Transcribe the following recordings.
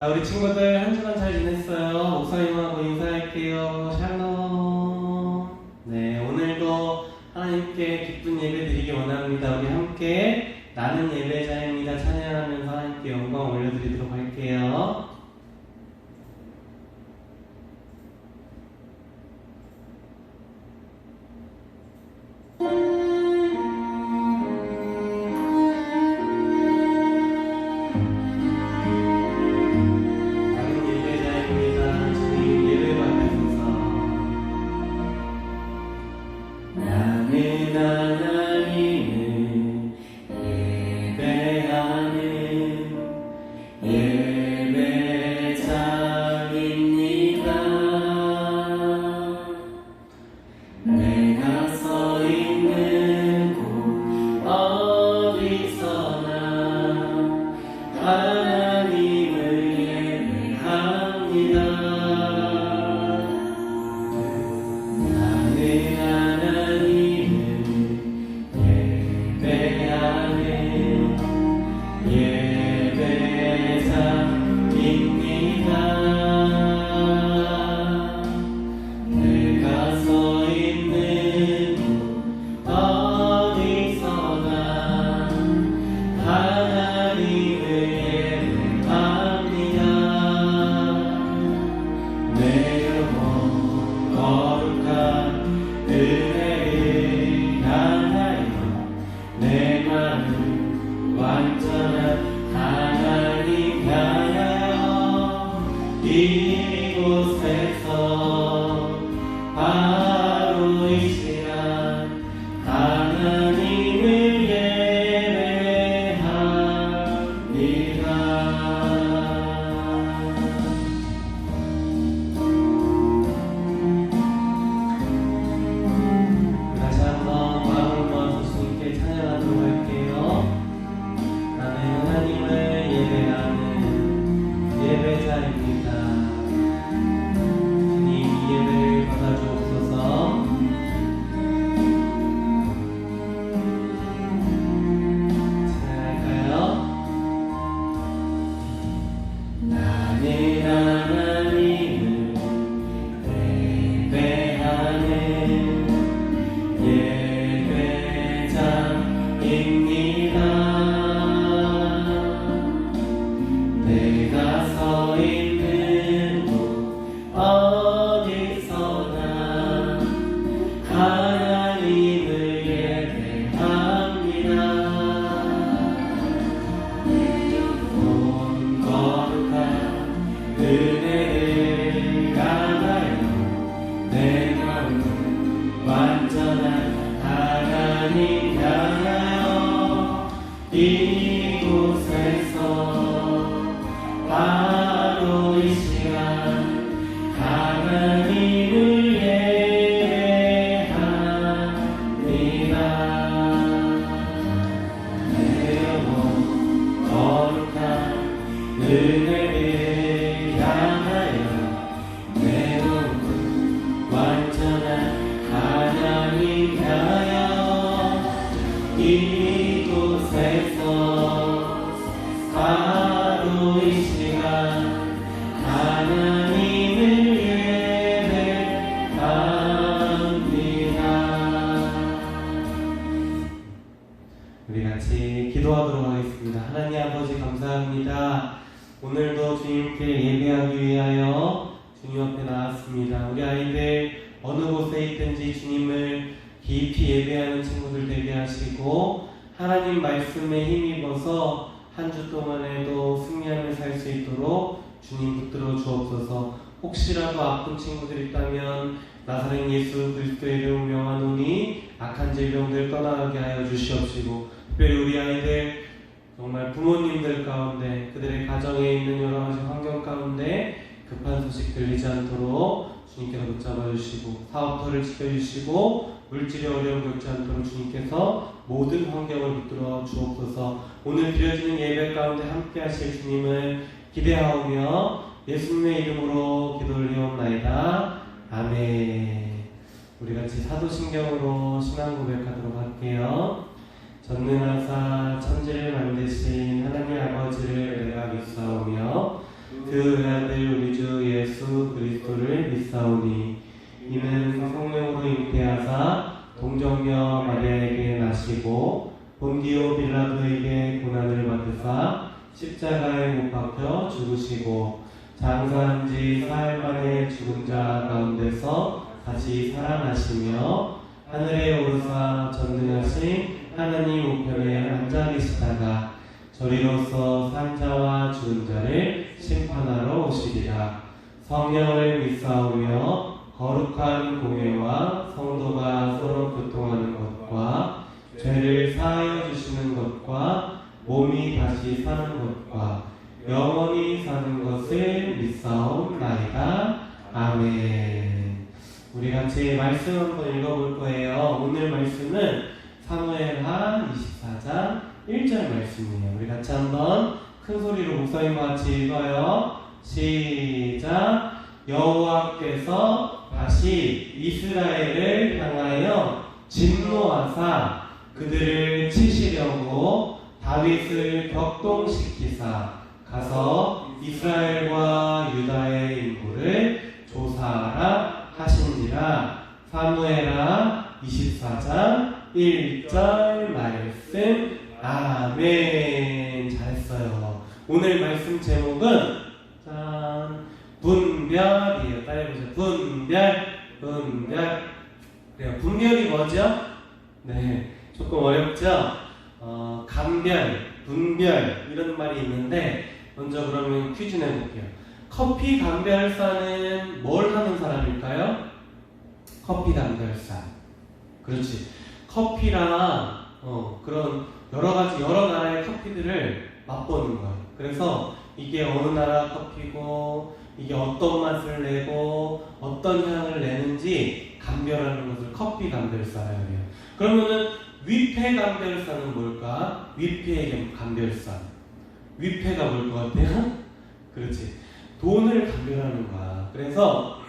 자, 우리 친구들 한 주간 잘 지냈어요? 목사님하고 나 하 깊이 예배하는 친구들 되게 하시고 하나님 말씀에 힘입어서 한 주 동안에도 승리하며 살 수 있도록 주님 붙들어 주옵소서. 혹시라도 아픈 친구들 있다면 나사렛 예수 그리스도의 이름 명하노니 악한 질병들 떠나게 하여 주시옵시고 특별히 우리 아이들 정말 부모님들 가운데 그들의 가정에 있는 여러 가지 환경 가운데 급한 소식 들리지 않도록 주님께서 붙잡아 주시고 사업터를 지켜 주시고 물질의 어려움 겪지 않도록 주님께서 모든 환경을 붙들어 주옵소서. 오늘 드려지는 예배 가운데 함께 하실 주님을 기대하오며 예수님의 이름으로 기도 올리옵나이다. 아멘. 우리 같이 사도신경으로 신앙 고백하도록 할게요. 전능하사 천지를 만드신 하나님 아버지를 내가 믿사오며 그 것을 믿사옵나이다. 아멘. 우리 같이 말씀 한번 읽어볼 거예요. 오늘 말씀은 사무엘하 24장 1절 말씀이에요. 우리 같이 한번 큰 소리로 목사님과 같이 읽어요. 시작. 여호와께서 다시 이스라엘을 향하여 진노하사 그들을 치시려고 다윗을 격동시키사 가서 이스라엘과 유다의 인구를 조사하라 하신지라. 사무엘하 24장 1절 말씀. 아멘. 잘했어요. 오늘 말씀 제목은 짠. 분별이에요. 따라해보세요. 분별 분별. 그래요. 분별이 뭐죠? 네 조금 어렵죠? 어, 감별, 분별 이런 말이 있는데 먼저 그러면 퀴즈 내볼게요. 커피 감별사는 뭘 하는 사람일까요? 커피 감별사. 그렇지. 커피랑 어, 그런 여러 가지 여러 나라의 커피들을 맛보는 거예요. 그래서 이게 어느 나라 커피고 이게 어떤 맛을 내고 어떤 향을 내는지 감별하는 것을 커피 감별사라고 해요. 그러면은 위패 감별사는 뭘까? 위패 감별사. 위패가 뭘것 같아요? 그렇지. 돈을 감별하는 거야. 그래서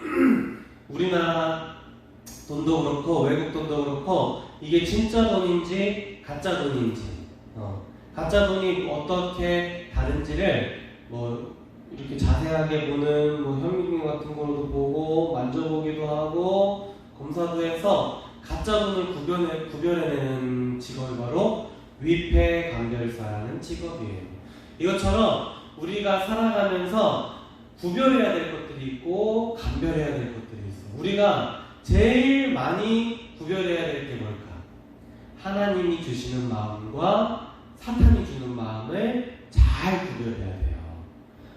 우리나라 돈도 그렇고 외국 돈도 그렇고 이게 진짜 돈인지 가짜 돈인지 어, 가짜 돈이 어떻게 다른지를 뭐 이렇게 자세하게 보는 뭐 현미경 같은 걸로도 보고 만져보기도 하고 검사도 해서 가짜 돈을 구별해, 구별해내는 직업이 바로 위패 감별사라는 직업이에요. 이것처럼 우리가 살아가면서 구별해야 될 것들이 있고 감별해야 될 것들이 있어. 우리가 제일 많이 구별해야 될 게 뭘까? 하나님이 주시는 마음과 사탄이 주는 마음을 잘 구별해야 돼요.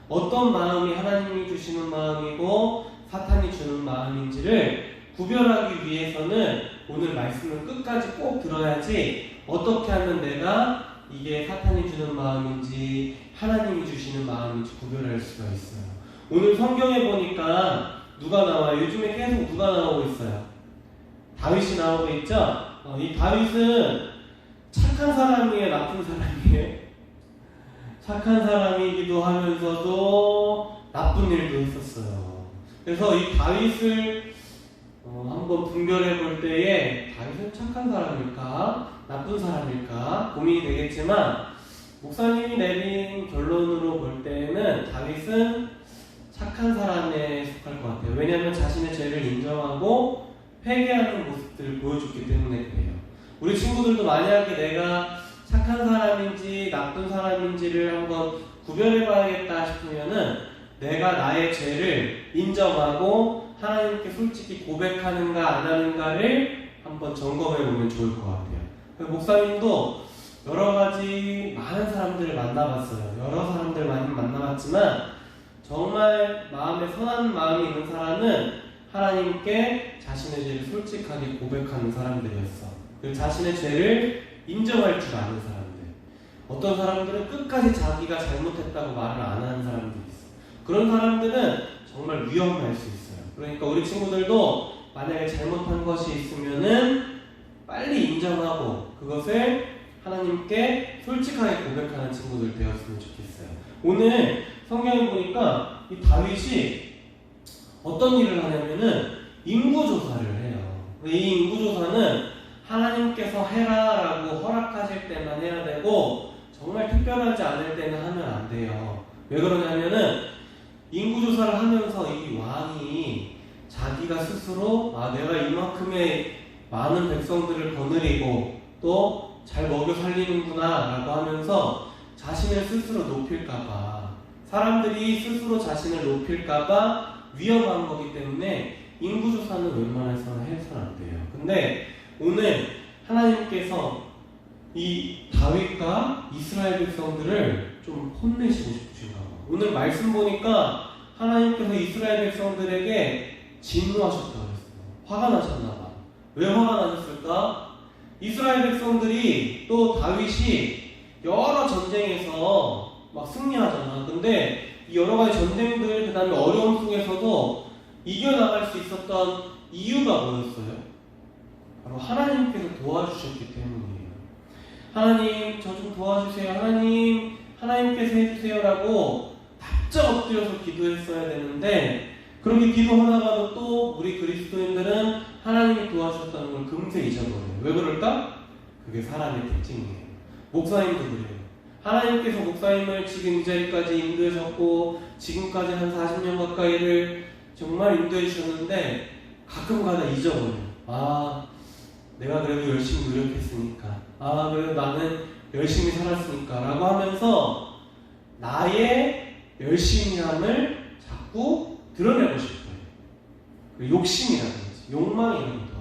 어떤 마음이 하나님이 주시는 마음이고 사탄이 주는 마음인지를 구별하기 위해서는 오늘 말씀을 끝까지 꼭 들어야지 어떻게 하면 내가 이게 사탄이 주는 마음인지 하나님이 주시는 마음인지 구별할 수가 있어요. 오늘 성경에 보니까 누가 나와요? 요즘에 계속 누가 나오고 있어요? 다윗이 나오고 있죠? 어, 이 다윗은 착한 사람이에요? 나쁜 사람이에요? 착한 사람이기도 하면서도 나쁜 일도 했었어요. 그래서 이 다윗을 어, 한번 분별해 볼 때에 다윗은 착한 사람일까? 나쁜 사람일까? 고민이 되겠지만 목사님이 내린 결론으로 볼 때는 다윗은 착한 사람에 속할 것 같아요. 왜냐하면 자신의 죄를 인정하고 회개하는 모습들을 보여줬기 때문에 그래요. 우리 친구들도 만약에 내가 착한 사람인지 나쁜 사람인지를 한번 구별해봐야겠다 싶으면은 내가 나의 죄를 인정하고 하나님께 솔직히 고백하는가 안 하는가를 한번 점검해 보면 좋을 것 같아요. 목사님도 여러 가지 많은 사람들을 만나봤어요. 여러 사람들 많이 만나봤지만 정말 마음에 선한 마음이 있는 사람은 하나님께 자신의 죄를 솔직하게 고백하는 사람들이었어. 그리고 자신의 죄를 인정할 줄 아는 사람들. 어떤 사람들은 끝까지 자기가 잘못했다고 말을 안 하는 사람들이 있어. 그런 사람들은 정말 위험할 수 있어요. 그러니까 우리 친구들도 만약에 잘못한 것이 있으면은 빨리 인정하고 그것을 하나님께 솔직하게 고백하는 친구들 되었으면 좋겠어요. 오늘 성경에 보니까 이 다윗이 어떤 일을 하냐면은 인구조사를 해요. 이 인구조사는 하나님께서 해라라고 허락하실 때만 해야 되고 정말 특별하지 않을 때는 하면 안 돼요. 왜 그러냐면은 인구조사를 하면서 이 왕이 자기가 스스로 아 내가 이만큼의 많은 백성들을 거느리고 또 잘 먹여 살리는구나 라고 하면서 자신을 스스로 높일까봐 사람들이 스스로 자신을 높일까봐 위험한 거기 때문에 인구조사는 웬만해서는 해서는 안 돼요. 근데 오늘 하나님께서 이 다윗과 이스라엘 백성들을 좀 혼내시고 싶으신가 봐. 오늘 말씀 보니까 하나님께서 이스라엘 백성들에게 진노하셨다고 했어요. 화가 나셨나 봐. 왜 화가 나셨을까? 이스라엘 백성들이 또 다윗이 여러 전쟁에서 막 승리하잖아. 근데 이 여러 가지 전쟁들, 그 다음에 어려움 속에서도 이겨나갈 수 있었던 이유가 뭐였어요? 바로 하나님께서 도와주셨기 때문이에요. 하나님, 저 좀 도와주세요. 하나님, 하나님께서 해주세요라고 답장 엎드려서 기도했어야 되는데, 그렇게 기도하다가도 또 우리 그리스도인들은 하나님이 도와주셨다는 걸 금세 잊어버려요. 왜 그럴까? 그게 사람의 특징이에요. 목사님도 그래요. 하나님께서 목사님을 지금 이 자리까지 인도해줬고, 지금까지 한 40년 가까이를 정말 인도해 주셨는데, 가끔 가다 잊어버려요. 아, 내가 그래도 열심히 노력했으니까. 아, 그래도 나는 열심히 살았으니까. 라고 하면서 나의 열심히 함을 자꾸 드러내고 싶어요. 그 욕심이라든지, 욕망이라는 거.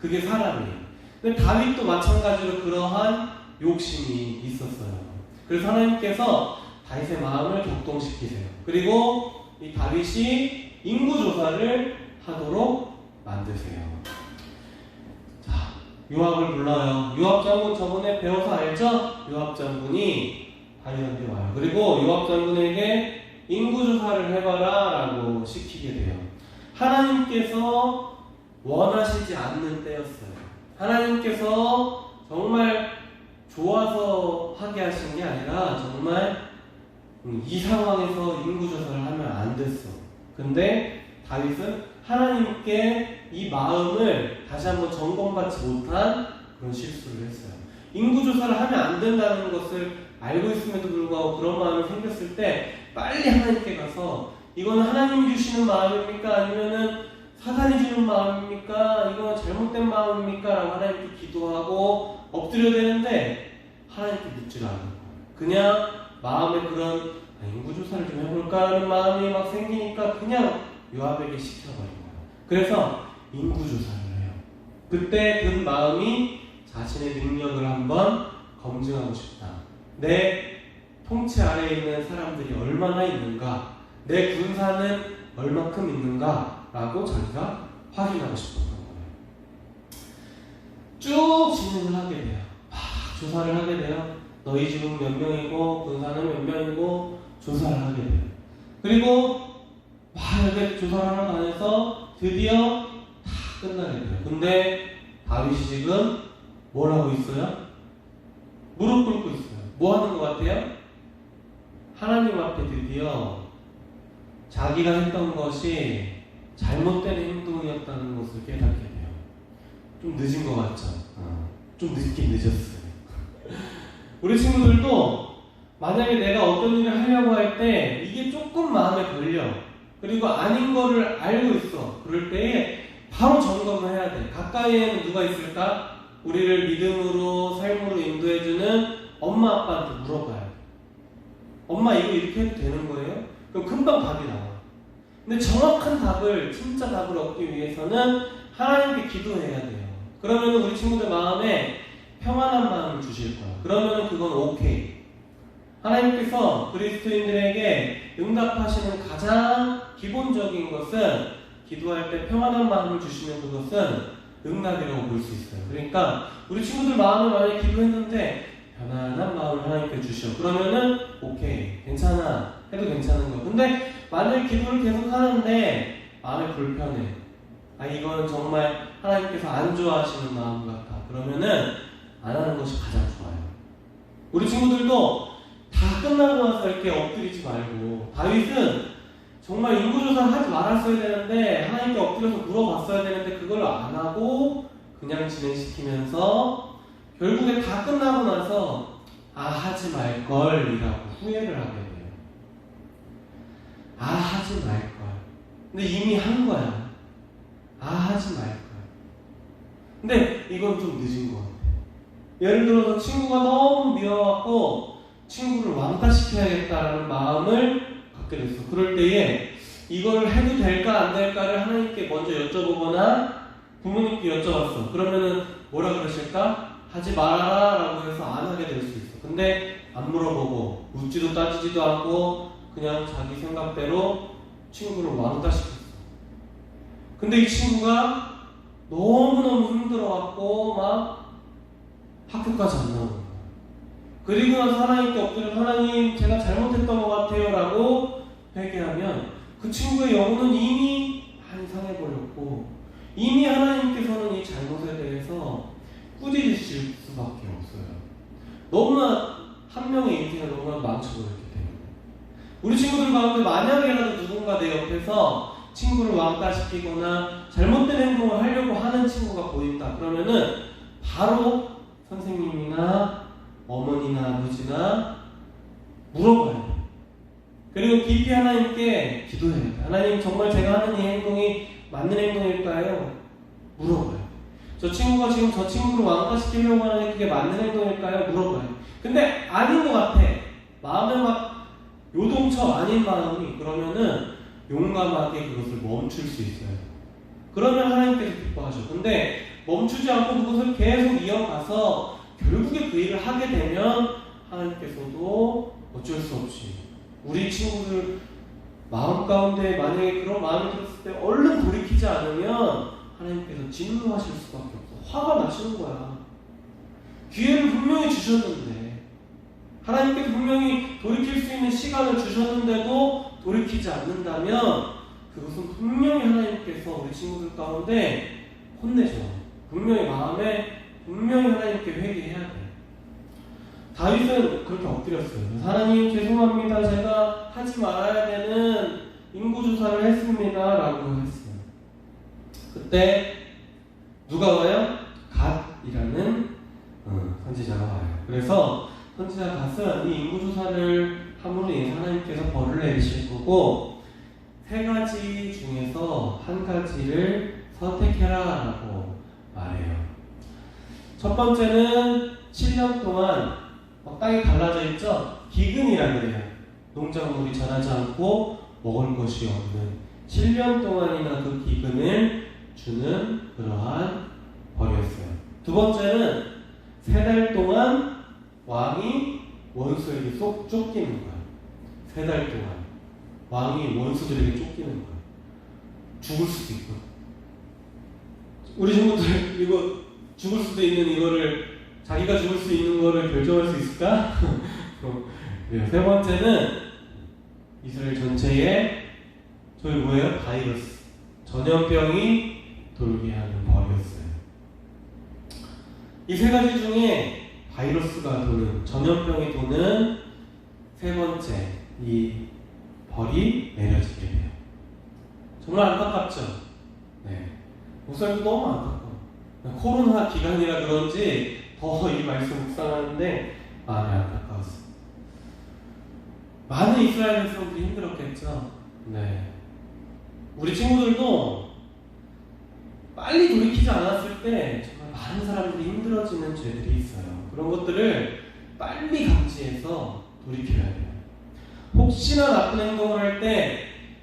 그게 사람이에요. 근데 다윗도 마찬가지로 그러한 욕심이 있었어요. 그래서 하나님께서 다윗의 마음을 격동시키세요. 그리고 이 다윗이 인구 조사를 하도록 만드세요. 자, 요압을 불러요. 요압 장군 저번에 배워서 알죠? 요압 장군이 다윗한테 와요. 그리고 요압 장군에게 인구조사를 해봐라 라고 시키게 돼요. 하나님께서 원하시지 않는 때였어요. 하나님께서 정말 좋아서 하게 하신 게 아니라 정말 이 상황에서 인구조사를 하면 안 됐어. 근데 다윗은 하나님께 이 마음을 다시 한번 점검받지 못한 그런 실수를 했어요. 인구조사를 하면 안 된다는 것을 알고 있음에도 불구하고 그런 마음이 생겼을 때 빨리 하나님께 가서 이건 하나님이 주시는 마음입니까? 아니면은 사단이 주는 마음입니까? 이건 잘못된 마음입니까? 라고 하나님께 기도하고 엎드려야 되는데 하나님께 묻질 않는 거예요. 그냥 마음에 그런 아, 인구조사를 좀 해볼까라는 마음이 막 생기니까 그냥 요압에게 시켜버린 거예요. 그래서 인구조사를 해요. 그때 든 마음이 자신의 능력을 한번 검증하고 싶다. 내 통치 아래에 있는 사람들이 얼마나 있는가, 내 군사는 얼마큼 있는가라고 자기가 확인하고 싶었던 거예요. 쭉 진행을 하게 돼요. 막 조사를 하게 돼요. 너희 집은 몇 명이고 군사는 몇 명이고 조사를 하게 돼요. 그리고 막 이렇게 조사를 하러 다녀서 드디어 다 끝나게 돼요. 근데 다윗이 지금 뭘 하고 있어요? 무릎 꿇고 있어요. 뭐 하는 것 같아요? 하나님 앞에 드디어 자기가 했던 것이 잘못된 행동이었다는 것을 깨닫게 돼요. 좀 늦은 것 같죠? 어, 좀 늦긴 늦었어요. 우리 친구들도 만약에 내가 어떤 일을 하려고 할 때 이게 조금 마음에 걸려. 그리고 아닌 거를 알고 있어. 그럴 때에 바로 점검을 해야 돼. 가까이에는 누가 있을까? 우리를 믿음으로 삶으로 인도해주는 엄마 아빠한테 물어봐야 돼. 엄마 이거 이렇게 해도 되는 거예요? 그럼 금방 답이 나와. 근데 정확한 답을 진짜 답을 얻기 위해서는 하나님께 기도해야 돼요. 그러면 우리 친구들 마음에 평안한 마음을 주실 거야. 그러면 그건 오케이. 하나님께서 그리스도인들에게 응답하시는 가장 기본적인 것은 기도할 때 평안한 마음을 주시는 그것은 응답이라고 볼 수 있어요. 그러니까 우리 친구들 마음을 만약에 기도했는데 편안한 마음을 하나님께 주셔. 그러면은 오케이 괜찮아 해도 괜찮은 거. 근데 만약 기도를 계속 하는데 마음이 불편해. 아 이거는 정말 하나님께서 안 좋아하시는 마음 같아. 그러면은 안 하는 것이 가장 좋아요. 우리 친구들도 다 끝나고 나서 이렇게 엎드리지 말고 다윗은 정말 인구조사를 하지 말았어야 되는데 하나님께 엎드려서 물어봤어야 되는데 그걸 안 하고 그냥 진행시키면서 결국에 다 끝나고 나서 아 하지 말걸이라고 후회를 하게 돼요. 아 하지 말 거야. 근데 이미 한 거야. 아 하지 말 거야. 근데 이건 좀 늦은 것 같아. 예를 들어서 친구가 너무 미워갖고 친구를 왕따시켜야겠다라는 마음을 갖게 됐어. 그럴 때에 이걸 해도 될까 안 될까를 하나님께 먼저 여쭤보거나 부모님께 여쭤봤어. 그러면은 뭐라 그러실까? 하지 말아라 라고 해서 안 하게 될 수 있어. 근데 안 물어보고 묻지도 따지지도 않고 그냥 자기 생각대로 친구를 왕따시켰어. 근데 이 친구가 너무너무 힘들어갖고 막 학교까지 안 나오는 거야. 그리고 나서 하나님께 엎드려 하나님 제가 잘못했던 것 같아요 라고 회개하면 그 친구의 영혼은 이미 많이 상해버렸고 이미 하나님께서는 이 잘못에 대해서 꾸짖으실 수밖에 없어요. 너무나 한 명의 인생을 너무나 망쳐버렸기 때문에 우리 친구들 가운데 만약에라도 누군가 내 옆에서 친구를 왕따시키거나 잘못된 행동을 하려고 하는 친구가 보인다 그러면은 바로 선생님이나 어머니나 아버지나 물어봐야 돼. 그리고 깊이 하나님께 기도해야 돼. 하나님 정말 제가 하는 이 행동이 맞는 행동일까요? 물어봐요. 저 친구가 지금 저 친구를 왕따시키려고 하는데 그게 맞는 행동일까요? 물어봐요. 근데 아닌 것 같아. 마음에 막 요동쳐 아닌 마음이 그러면은 용감하게 그것을 멈출 수 있어요. 그러면 하나님께서 기뻐하죠. 근데 멈추지 않고 그것을 계속 이어가서 결국에 그 일을 하게 되면 하나님께서도 어쩔 수 없이 우리 친구들 마음 가운데 만약에 그런 마음이 들었을 때 얼른 돌이키지 않으면 하나님께서 진노하실 수밖에 없어. 화가 나시는 거야. 기회를 분명히 주셨는데 하나님께서 분명히 돌이킬 수 있는 시간을 주셨는데도 돌이키지 않는다면 그것은 분명히 하나님께서 우리 친구들 가운데 혼내죠. 분명히 마음에 분명히 하나님께 회개해야 돼. 다윗은 그렇게 엎드렸어요. 하나님 죄송합니다. 제가 하지 말아야 되는 인구조사를 했습니다 라고 했어요. 그때 누가 와요? 갓이라는 어, 선지자가 와요. 그래서 선지자 갓은 이 인구조사를 함으로 인해서 하나님께서 벌을 내리실 거고 세 가지 중에서 한 가지를 선택해라 라고 말해요. 첫 번째는 7년 동안 막 땅이 갈라져 있죠? 기근이라 그래요. 농작물이 자라지 않고 먹을 것이 없는 7년 동안이나 그 기근을 주는 그러한 벌이었어요. 두 번째는 세 달 동안 왕이 원수에게 쏙 쫓기는 거야. 세달 동안 왕이 원수들에게 쫓기는 거야. 죽을 수도 있고. 우리 친구들 이거 죽을 수도 있는 이거를 자기가 죽을 수 있는 거를 결정할 수 있을까? 어, 네, 세 번째는 이스라엘 전체에 저희 뭐예요? 바이러스 전염병이 돌게 하는 벌이었어요. 이 세 가지 중에 바이러스가 도는 전염병이 도는 세 번째 이 벌이 내려지게 돼요. 정말 안타깝죠? 네. 목사님도 너무 안타까워. 코로나 기간이라 그런지 더 이 말씀 묵상하는데 마음이 안타까웠어. 많은 이스라엘 백성들이 힘들었겠죠. 네. 우리 친구들도 빨리 돌이키지 않았을 때 정말 많은 사람들이 힘들어지는 죄들이 있어요. 그런 것들을 빨리 감지해서 돌이켜야 돼요. 혹시나 나쁜 행동을 할 때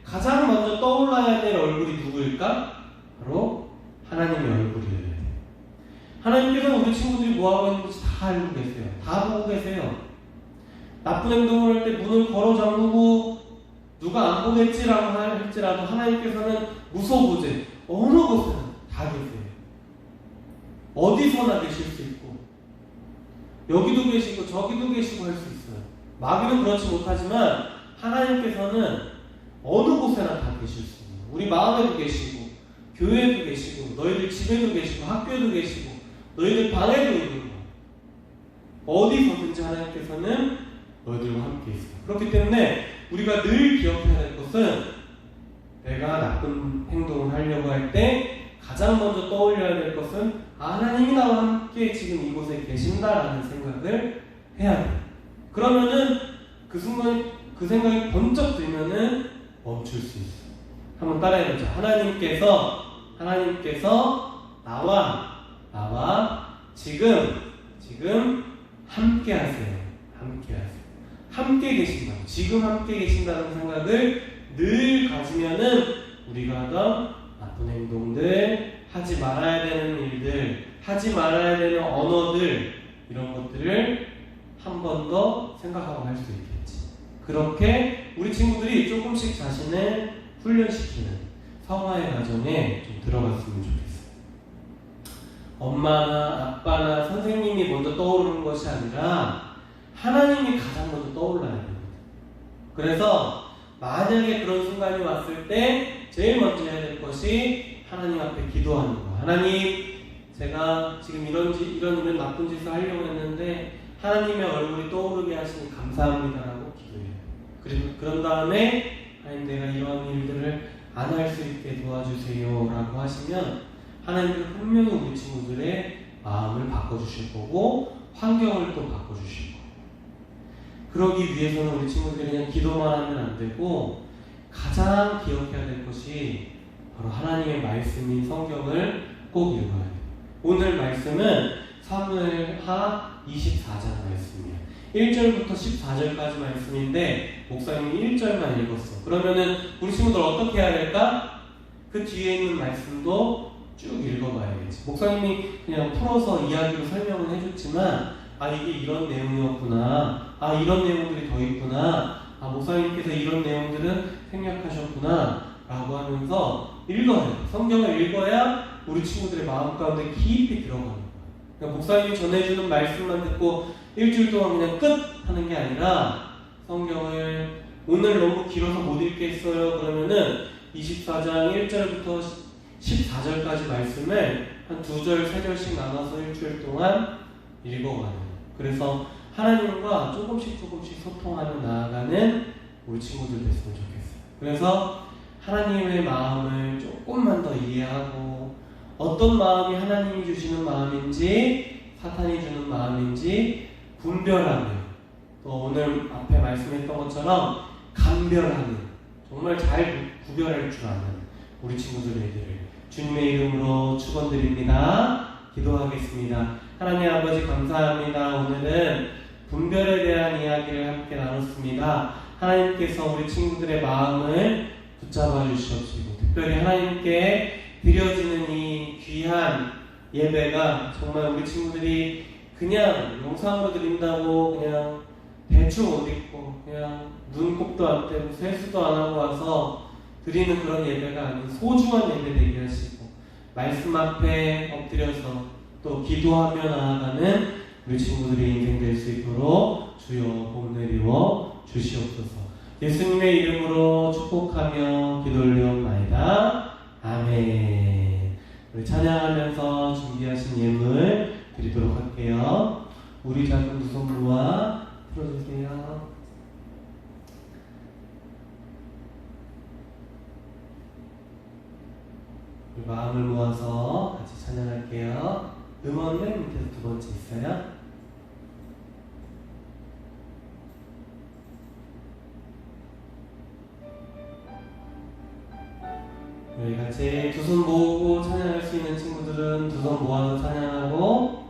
가장 먼저 떠올라야 될 얼굴이 누구일까? 바로 하나님의 얼굴이에요. 하나님께서 우리 친구들이 뭐하고 있는지 다 알고 계세요. 다 보고 계세요. 나쁜 행동을 할 때 문을 걸어 잠그고 누가 안 보겠지라고 할지라도 하나님께서는 무서보지 어느 곳에 계세요. 어디서나 계실 수 있고 여기도 계시고 저기도 계시고 할 수 있어요. 마귀는 그렇지 못하지만 하나님께서는 어느 곳에나 다 계실 수 있는 우리 마음에도 계시고 교회에도 계시고 너희들 집에도 계시고 학교에도 계시고 너희들 방에도 있는 거야. 어디서든지 하나님께서는 너희들과 함께 있어. 그렇기 때문에 우리가 늘 기억해야 될 것은 내가 나쁜 행동을 하려고 할 때 가장 먼저 떠올려야 될 것은 아, 하나님이 나와 함께 지금 이곳에 계신다라는 생각을 해야 돼. 그러면은 그 순간 그 생각이 번쩍 들면은 멈출 수 있어. 한번 따라해보자. 하나님께서 하나님께서 나와 나와 지금 지금 함께 하세요. 함께 하세요. 함께 계신다. 지금 함께 계신다는 생각을 늘 가지면은 우리가 하던 나쁜 행동들, 하지 말아야 되는 일들, 하지 말아야 되는 언어들 이런 것들을 한 번 더 생각하고 할 수 있겠지. 그렇게 우리 친구들이 조금씩 자신을 훈련시키는 성화의 과정에 좀 들어갔으면 좋겠어요. 엄마나 아빠나 선생님이 먼저 떠오르는 것이 아니라 하나님이 가장 먼저 떠올라야 됩니다. 그래서 만약에 그런 순간이 왔을 때 제일 먼저 해야 될 것이 하나님 앞에 기도하는 거. 하나님, 제가 지금 이런 짓, 이런 이런 나쁜 짓을 하려고 했는데 하나님의 얼굴이 떠오르게 하시니 감사합니다라고 기도해요. 그리고 그런 다음에 하나님 내가 이러한 일들을 안 할 수 있게 도와주세요라고 하시면 하나님은 분명히 우리 친구들의 마음을 바꿔주실 거고 환경을 또 바꿔주실 거예요. 그러기 위해서는 우리 친구들이 그냥 기도만 하면 안 되고 가장 기억해야 될 것이 바로 하나님의 말씀인 성경을 꼭 읽어야 돼요. 오늘 말씀은 사무엘하 24장 말씀이에요. 1절부터 14절까지 말씀인데 목사님이 1절만 읽었어. 그러면은 우리 친구들 어떻게 해야 될까? 그 뒤에 있는 말씀도 쭉 읽어봐야겠지. 목사님이 그냥 풀어서 이야기로 설명을 해줬지만 아 이게 이런 내용이었구나. 아 이런 내용들이 더 있구나. 아 목사님께서 이런 내용들은 생략하셨구나. 라고 하면서 읽어야 돼. 성경을 읽어야 우리 친구들의 마음 가운데 깊이 들어가는 거야. 그러니까 목사님이 전해주는 말씀만 듣고 일주일 동안 그냥 끝 하는 게 아니라 성경을 오늘 너무 길어서 못 읽겠어요. 그러면은 24장 1절부터 14절까지 말씀을 한 두 절, 세 절씩 나눠서 일주일 동안 읽어가는. 그래서 하나님과 조금씩 조금씩 소통하며 나아가는 우리 친구들 됐으면 좋겠어요. 그래서 하나님의 마음을 조금만 더 이해하고 어떤 마음이 하나님이 주시는 마음인지 사탄이 주는 마음인지 분별하는 또 오늘 앞에 말씀했던 것처럼 감별하는 정말 잘 구별할 줄 아는 우리 친구들에게 주님의 이름으로 축원드립니다. 기도하겠습니다. 하나님 아버지 감사합니다. 오늘은 분별에 대한 이야기를 함께 나눴습니다. 하나님께서 우리 친구들의 마음을 붙잡아 주시옵시고 특별히 하나님께 드려지는 이 귀한 예배가 정말 우리 친구들이 그냥 영상으로 드린다고 그냥 대충 옷 입고 그냥 눈곱도 안 떼고 세수도 안 하고 와서 드리는 그런 예배가 아닌 소중한 예배 되게 하시고 말씀 앞에 엎드려서 또 기도하며 나아가는 우리 친구들의 인생 될 수 있도록 주여 복 내리워 주시옵소서 예수님의 이름으로 축복하며 기도 올려옵나이다 아멘 우리 찬양하면서 준비하신 예물 드리도록 할게요 우리 작은 두손 모아 풀어주세요 우리 마음을 모아서 같이 찬양할게요. 음원 맨 밑에 두 번째 있어요. 우리 같이 두 손 모으고 찬양할 수 있는 친구들은 두 손 모아서 찬양하고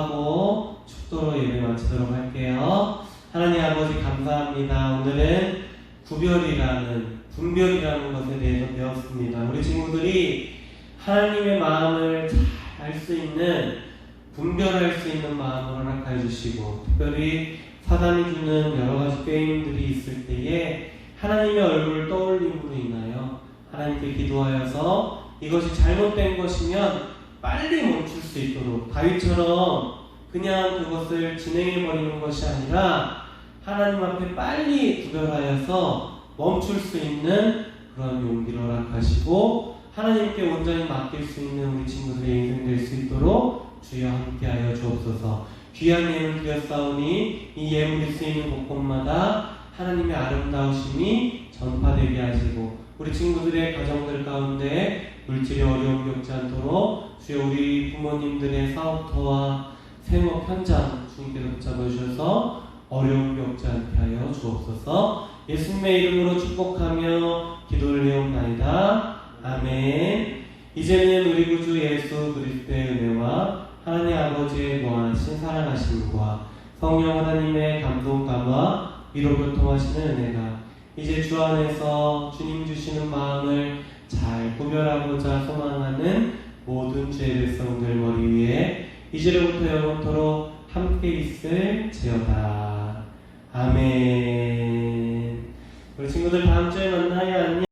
기도하고 축도로 예배 마치도록 할게요. 하나님 아버지 감사합니다. 오늘은 구별이라는 분별이라는 것에 대해서 배웠습니다. 우리 친구들이 하나님의 마음을 잘 알 수 있는 분별할 수 있는 마음을 허락해 주시고 특별히 사단이 주는 여러 가지 게임들이 있을 때에 하나님의 얼굴을 떠올림으로 인하여 하나님께 기도하여서 이것이 잘못된 것이면 빨리 멈출 수 있도록 다윗처럼 그냥 그것을 진행해 버리는 것이 아니라 하나님 앞에 빨리 구별하여서 멈출 수 있는 그런 용기를 허락하시고 하나님께 온전히 맡길 수 있는 우리 친구들의 인생 될 수 있도록 주여 함께하여 주옵소서. 귀한 예물 드렸사오니 이 예물이 쓰이는 곳곳마다 하나님의 아름다우심이 전파되게 하시고 우리 친구들의 가정들 가운데 물질의 어려움 겪지 않도록 주여 우리 부모님들의 사업터와 생업 현장 주님께서 붙잡아 주셔서 어려움 겪지 않게 하여 주옵소서. 예수님의 이름으로 축복하며 기도를 해옵나이다. 아멘. 이제는 우리 구주 예수 그리스도의 은혜와 하나님 아버지의 무한하신 사랑하심과 성령 하나님의 감동감과 위로 교통하시는 은혜가 이제 주 안에서 주님 주시는 마음을 잘 구별하고자 소망하는 모든 주의 백성들 머리 위에 이제로부터 영원토록 함께 있을 지어다. 아멘. 우리 친구들 다음 주에 만나.